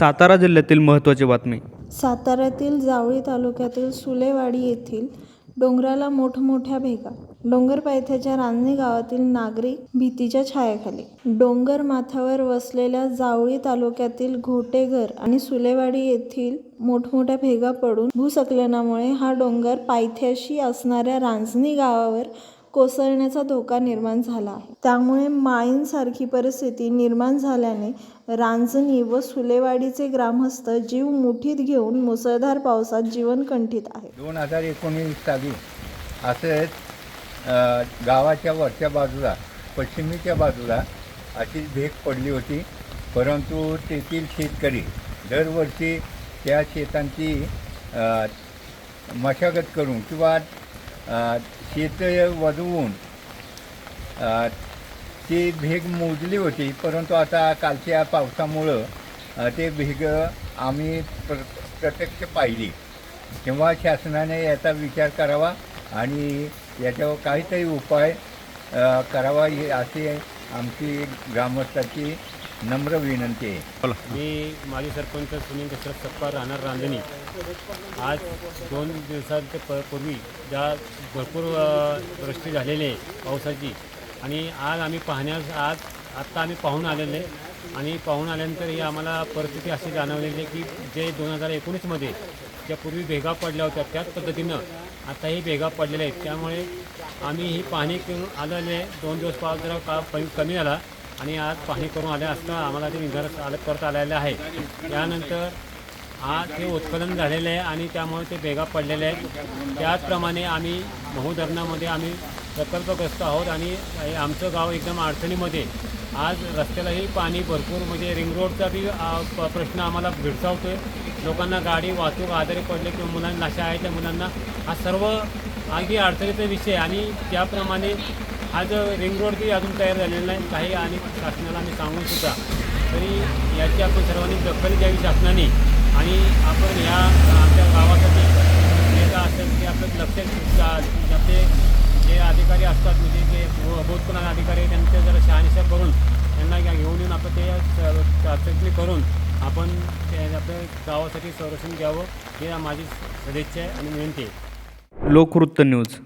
सातारा जिल्ह्यातील महत्त्वाची बातमी. साताऱ्यातील जावळी तालुक्यातील सुलेवाडी येथील डोंगराला मोठमोठ्या भेगा डोंगर पायथ्याच्या रांजणी गावातील नागरिक भीतीच्या छायाखाली. डोंगर माथ्यावर वसलेल्या जावळी तालुक्यातील घोटेघर आणि सुलेवाडी येथील मोठमोठ्या भेगा पडून भूसकलनामुळे हा डोंगर पायथ्याशी असणाऱ्या रांजणी गावावर कोसळण्याचा धोका निर्माण झाला. आहे त्यामुळे माळींसारखी परिस्थिती निर्माण झाल्याने रांजणी व सुलेवाडीचे ग्रामस्थ जीव मुठीत घेऊन मुसळधार पावसात जीवन कंठित आहे दोन हजार एकोणीस साली असेच गावाच्या वरच्या बाजूला पश्चिमेच्या बाजूला अशी भेग पडली होती. परंतु तेथील शेतकरी दरवर्षी त्या शेतांची मशागत करून किंवा शेत वजवून ती भेग मोजली होती परंतु आता कालच्या पावसामुळं ते भेग आम्ही प्र प्रत्यक्ष पाहिली. तेव्हा शासनाने याचा विचार करावा आणि याच्यावर काहीतरी उपाय करावा ही अशी आमची ग्रामस्थाची नम्र विनंती आहे. मी माजी सरपंच सुनील दशरथ सप्पा राहणार रांजणी. आज दोन दिवसांच्या प पूर्वी ज्या भरपूर वृष्टी झालेली आहे पावसाची आणि आज आम्ही पाहण्यास आज आत्ता आम्ही पाहून आलेले आणि पाहून आल्यानंतर ही आम्हाला परिस्थिती अशी जाणवलेली आहे की जे दोन हजार एकोणीसमध्ये ज्या पूर्वी भेगा पडल्या होत्या त्याच पद्धतीनं आता ही भेगा पडलेल्या आहेत. त्यामुळे आम्ही ही पाहणी करून आलेले आहे. दोन दिवस पाऊस जरा का प- कमी झाला. आणि आज पाहणी करून आले असता आम्हाला ते निधार आलं परत आलेलं आहे. त्यानंतर आज ते उत्खनन झालेलं आहे आणि त्यामुळे ते भेगा पडलेले आहेत. त्याचप्रमाणे आम्ही महू धरणामध्ये आम्ही प्रकल्पग्रस्त आहोत आणि हे आमचं गाव एकदम अडचणीमध्ये. आज रस्त्यालाही पाणी भरपूर म्हणजे रिंग रोडचा बी प- प्रश्न आम्हाला भेडसावतोय. लोकांना गाडी वाहतूक आजारी पडले किंवा मुलांना अशा आहे त्या मुलांना हा सर्व अगदी अडचणीचा विषय आहे. आणि त्याप्रमाणे आज रिंग रोडही अजून तयार झालेला नाही. काही आणि शासनाला आम्ही सांगून सुद्धा. तरी याची आपण सर्वांनी दखल घ्यावी शासनाने. आणि आपण ह्या आमच्या गावासाठी जे काय असेल ते आपलं लक्ष आपले जे अधिकारी असतात म्हणजे जे भूतपूर्ण अधिकारी त्यांच्या त्यांचे जरा शहानिशा करून त्यांना घेऊन येऊन आपण ते चाचणी करून आपण आपल्या गावासाठी संरक्षण घ्यावं हे माझी सदिच्छा आहे आणि विनंती आहे. लोकवृत्त न्यूज.